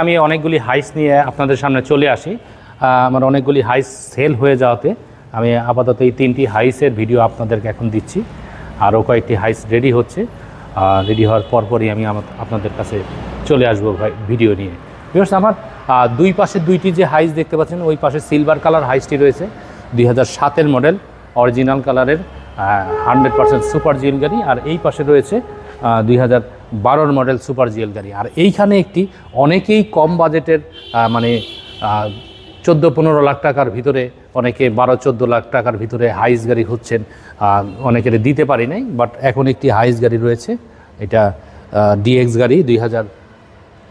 আমি অনেকগুলি হাইস নিয়ে আপনাদের সামনে চলে আসি। আমার অনেকগুলি হাইস সেল হয়ে যাওয়াতে আমি আপাতত এই তিনটি হাইসের ভিডিও আপনাদেরকে এখন দিচ্ছি। আরও কয়েকটি হাইস রেডি হচ্ছে। রেডি হওয়ার পরপরই আমি আমার- আপনাদের কাছে চলে আসব ভাই ভিডিও নিয়ে। বিকজ আমার দুই পাশে দুইটি যে হাইস দেখতে পাচ্ছেন, ওই পাশে সিলভার কালার হাইসটি রয়েছে। দুই সাতের মডেল অরিজিনাল কালারের হান্ড্রেড পার্সেন্ট সুপার জিএল গাড়ি। আর এই পাশে রয়েছে দুই হাজার বারোর মডেল সুপার জিএল গাড়ি। আর এইখানে একটি অনেকেই কম বাজেটের মানে চোদ্দ পনেরো লাখ টাকার ভিতরে, অনেকে বারো চোদ্দ লাখ টাকার ভিতরে হাইস গাড়ি হচ্ছেন অনেকের দিতে পারি নাই, বাট এখন একটি হাইস গাড়ি রয়েছে। এটা ডিএক্স গাড়ি দুই হাজার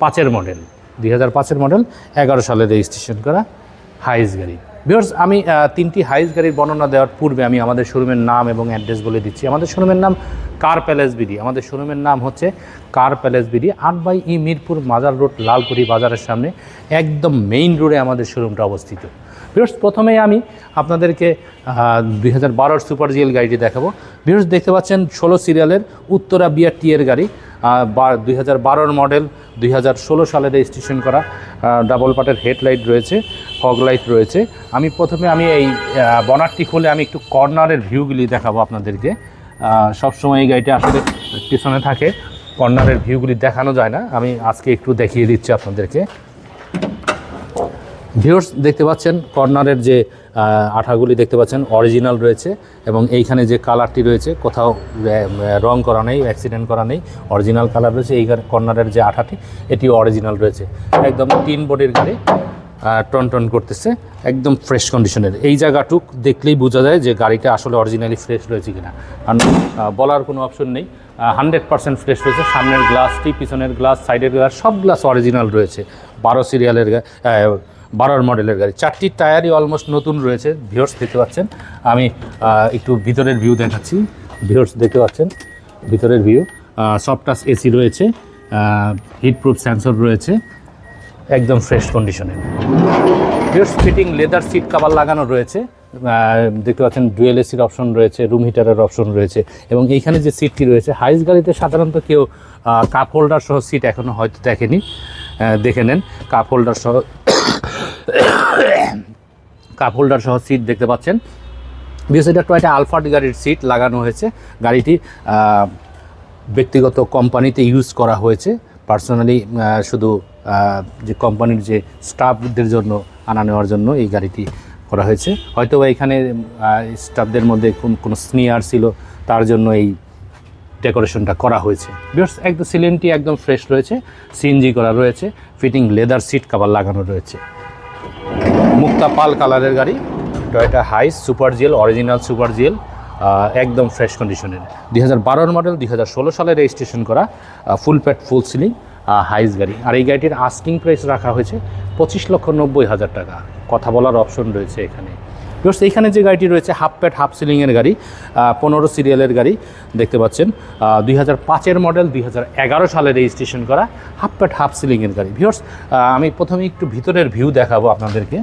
পাঁচের মডেল। দুই হাজার পাঁচের মডেল, এগারো সালে রেজিস্ট্রেশন করা হাইস গাড়ি। বিকজ আমি তিনটি হাইস গাড়ির বর্ণনা দেওয়ার পূর্বে আমি আমাদের শোরুমের নাম এবং অ্যাড্রেস বলে দিচ্ছি। আমাদের শোরুমের নাম কার প্যালেস বিডি? আমাদের শোরুমের নাম হচ্ছে কার প্যালেস বিডি। আট বাই ই মিরপুর মাজার রোড, লালকুড়ি বাজারের সামনে, একদম মেইন রোডে আমাদের শোরুমটা অবস্থিত। বিকজ প্রথমেই আমি আপনাদেরকে দুই হাজার বারোর সুপার জিএল গাড়িটি দেখাবো। বিকজ দেখতে পাচ্ছেন ষোলো সিরিয়ালের উত্তরা বিআর টি এর গাড়ি দুই হাজার বারোর মডেল, দুই হাজার ষোলো সালে রেজিস্ট্রেশন করা ডাবল পাটের হেডলাইট রয়েছে, ফগ লাইট রয়েছে। আমি প্রথমে আমি এই বনারটি খুলে আমি একটু কর্নারের ভিউগুলি দেখাবো আপনাদেরকে। সবসময় এই গাড়িটা আসলে পিছনে থাকে। কর্নারের ভিউগুলি দেখানো যায় না। আমি আজকে একটু দেখিয়ে দিচ্ছি আপনাদেরকে। ভিউর্স দেখতে পাচ্ছেন, কর্নারের যে আঠাগুলি দেখতে পাচ্ছেন অরিজিনাল রয়েছে এবং এইখানে যে কালারটি রয়েছে, কোথাও রং করা নেই অ্যাক্সিডেন্ট করা নেই অরিজিনাল কালার রয়েছে। এই কর্নারের যে আঠাটি, এটিও অরিজিনাল রয়েছে। একদম তিন বডির গাড়ি। টন টন করতেছে, একদম ফ্রেশ কন্ডিশনের এই জায়গাটুক দেখলেই বোঝা যায় যে গাড়িটা আসলে অরিজিনালি ফ্রেশ রয়েছে কিনা। কারণ বলার কোনো অপশন নেই। হান্ড্রেড পার্সেন্ট ফ্রেশ রয়েছে। সামনের গ্লাসটি পিছনের গ্লাস সাইডের গ্লাস সব গ্লাস অরিজিনাল রয়েছে। বারো সিরিয়ালের বারোর মডেলের গাড়ি। চারটি টায়ারই অলমোস্ট নতুন রয়েছে। ভিওর্স দেখতে পাচ্ছেন। আমি একটু ভিতরের ভিউ দেখাচ্ছি। ভিওর্স দেখতে পাচ্ছেন? ভিতরের ভিউ সফট টাচ এসি রয়েছে। হিট প্রুফ সেন্সর রয়েছে। একদম ফ্রেশ কন্ডিশনে ভিওর্স ফিটিং লেদার সিট কাভার লাগানো রয়েছে। দেখতে পাচ্ছেন ডুয়েল এসির অপশন রয়েছে রুম হিটারের অপশন রয়েছে এবং এইখানে যে সিটটি রয়েছে হাইস গাড়িতে সাধারণত কেউ কাপ হোল্ডার সহ সিট এখনও হয়তো দেখেনি। দেখে নেন কাপ হোল্ডার সহ কাপ হোল্ডার সহ সিট দেখতে পাচ্ছেন। বিকজ এটা টয়টা আলফাট গাড়ির সিট লাগানো হয়েছে। গাড়িটি ব্যক্তিগত কোম্পানিতে ইউজ করা হয়েছে। পার্সোনালি শুধু যে কোম্পানির যে স্টাফদের জন্য আনা নেওয়ার জন্য এই গাড়িটি করা হয়েছে। হয়তো এখানে স্টাফদের মধ্যে কোন, কোনো স্নিয়ার ছিল, তার জন্য এই ডেকোরেশনটা করা হয়েছে। বিকজ একদম সিলিংটি একদম ফ্রেশ রয়েছে সিএনজি করা রয়েছে ফিটিং লেদার সিট কাভার লাগানো রয়েছে। মুক্তা পাল কালারের গাড়ি Toyota Hiace super GL original super GL একদম ফ্রেশ কন্ডিশনের দুই হাজার বারোর মডেল দুই হাজার ষোলো সালে রেজিস্ট্রেশন করা ফুল প্যাট ফুল সিলিং হাইস গাড়ি। আর এই গাড়িটির আস্কিং প্রাইস রাখা হয়েছে পঁচিশ লক্ষ নব্বই হাজার টাকা। কথা বলার অপশন রয়েছে এখানে। বিকজ এইখানে যে গাড়িটি রয়েছে হাফ প্যাট হাফ সিলিংয়ের গাড়ি পনেরো সিরিয়ালের গাড়ি, দেখতে পাচ্ছেন। দুই হাজার পাঁচের মডেল দুই হাজার এগারো সালে রেজিস্ট্রেশন করা হাফ প্যাট হাফ সিলিংয়ের গাড়ি। ভিওর্স আমি প্রথমে একটু ভিতরের ভিউ দেখাবো আপনাদেরকে।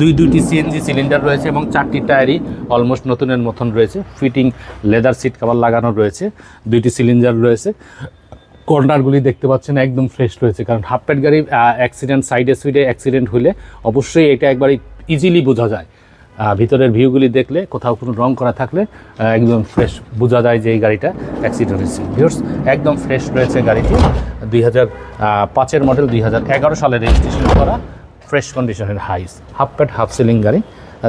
দুই, দুইটি সিএনজি সিলিন্ডার রয়েছে এবং চারটি টায়ারই অলমোস্ট নতুনের মতন রয়েছে। ফিটিং লেদার সিট কভার লাগানো রয়েছে। দুইটি সিলিন্ডার রয়েছে। কর্নারগুলি দেখতে পাচ্ছেন, একদম ফ্রেশ রয়েছে। কারণ হাফ প্যাড গাড়ি অ্যাক্সিডেন্ট সাইডে সুইডে অ্যাক্সিডেন্ট হলে অবশ্যই এটা একবার ইজিলি বোঝা যায়। ভিতরের ভিউগুলি দেখলে, কোথাও কোনো রং করা থাকলে একদম ফ্রেশ বোঝা যায় যে এই গাড়িটা অ্যাক্সিডেন্ট হয়েছে। ভিউর্স একদম ফ্রেশ রয়েছে গাড়িটি। দুই হাজার পাঁচের মডেল দুই হাজার এগারো সালে রেজিস্ট্রেশন করা ফ্রেশ কন্ডিশনের Hiace half pad half ceiling গাড়ি।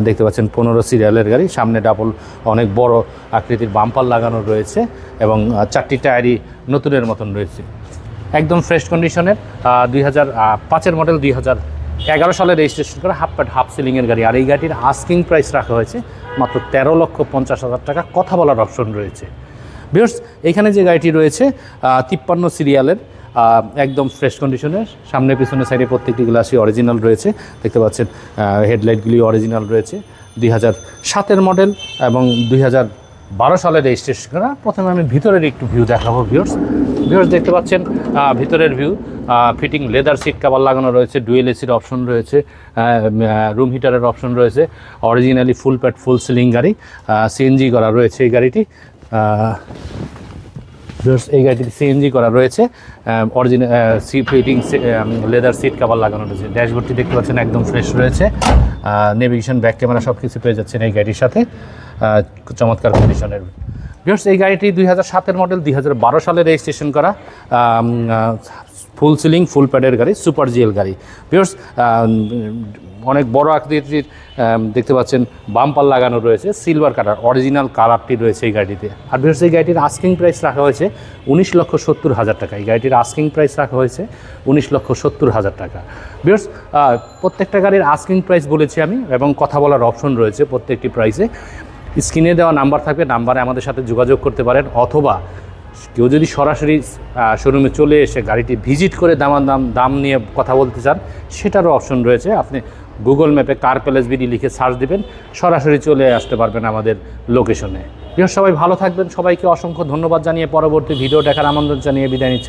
দেখতে পাচ্ছেন পনেরো সিরিয়ালের গাড়ি। সামনে ডাবল অনেক বড় আকৃতির বাম্পার লাগানো রয়েছে এবং চারটি টায়ারই নতুনের মতন রয়েছে। একদম ফ্রেশ কন্ডিশনের দুই হাজার পাঁচের মডেল দুই হাজার এগারো সালে রেজিস্ট্রেশন করা হাফ প্যাড হাফ সিলিংয়ের গাড়ি। আর এই গাড়ির আস্কিং প্রাইস রাখা হয়েছে মাত্র তেরো লক্ষ পঞ্চাশ হাজার টাকা। কথা বলার অপশন রয়েছে। বিকজ এখানে যে গাড়িটি রয়েছে তিপ্পান্ন সিরিয়ালের একদম ফ্রেশ কন্ডিশনের সামনে, পিছনে সাইডে প্রত্যেকটি গ্লাসই অরিজিনাল রয়েছে। দেখতে পাচ্ছেন হেডলাইটগুলি অরিজিনাল রয়েছে। দুই হাজার সাতের মডেল এবং দুই হাজার বারো সালের রেজিস্ট্রেশন করা। প্রথমে আমি ভিতরের একটু ভিউ দেখাবো ভিউর্স ভিউর্স দেখতে পাচ্ছেন ভিতরের view fitting leather seat cover লাগানো রয়েছে ডুয়েল এসির অপশন রয়েছে রুম হিটারের অপশন রয়েছে। অরিজিনালি ফুল প্যাট ফুল সিলিং গাড়ি সিএনজি করা রয়েছে এই গাড়িটি। এই গাড়িটিতে সিএনজি করা রয়েছে। Original seat fitting leather seat cover লাগানো রয়েছে। ড্যাশবোর্ডটি দেখতে পাচ্ছেন, একদম ফ্রেশ রয়েছে। নেভিগেশন ব্যাক ক্যামেরা সব কিছু পেয়ে যাচ্ছেন এই গাড়ির সাথে। চমৎকার কন্ডিশনের ভিউর্স এই গাড়িটি দুই হাজার সাতের মডেল দুই হাজার বারো সালে রেজিস্ট্রেশন করা। ফুল সিলিং ফুল প্যাডের গাড়ি সুপার জিএল গাড়ি। ভিউর্স অনেক বড় আকৃতির দেখতে পাচ্ছেন বাম্পার লাগানো রয়েছে সিলভার কালার অরিজিনাল কালারটি রয়েছে এই গাড়িতে আর ভিউর্স এই গাড়িটির আস্কিং প্রাইস রাখা হয়েছে উনিশ লক্ষ সত্তর হাজার টাকা। এই গাড়িটির আস্কিং প্রাইস রাখা হয়েছে উনিশ লক্ষ সত্তর হাজার টাকা। ভিউর্স প্রত্যেকটা গাড়ির আস্কিং প্রাইস বলেছি আমি, এবং কথা বলার অপশন রয়েছে প্রত্যেকটি প্রাইসে স্ক্রিনে দেওয়া নাম্বার থাকবে নাম্বারে আমাদের সাথে যোগাযোগ করতে পারেন, অথবা কেউ যদি সরাসরি শোরুমে চলে এসে গাড়িটি ভিজিট করে দামান দাম দাম নিয়ে কথা বলতে চান, সেটারও অপশন রয়েছে। আপনি গুগল ম্যাপে কার প্যালেস বিডি লিখে সার্চ দিবেন, সরাসরি চলে আসতে পারবেন আমাদের লোকেশনে সবাই ভালো থাকবেন। সবাইকে অসংখ্য ধন্যবাদ জানিয়ে পরবর্তী ভিডিও দেখার আমন্ত্রণ জানিয়ে বিদায় নিচ্ছি।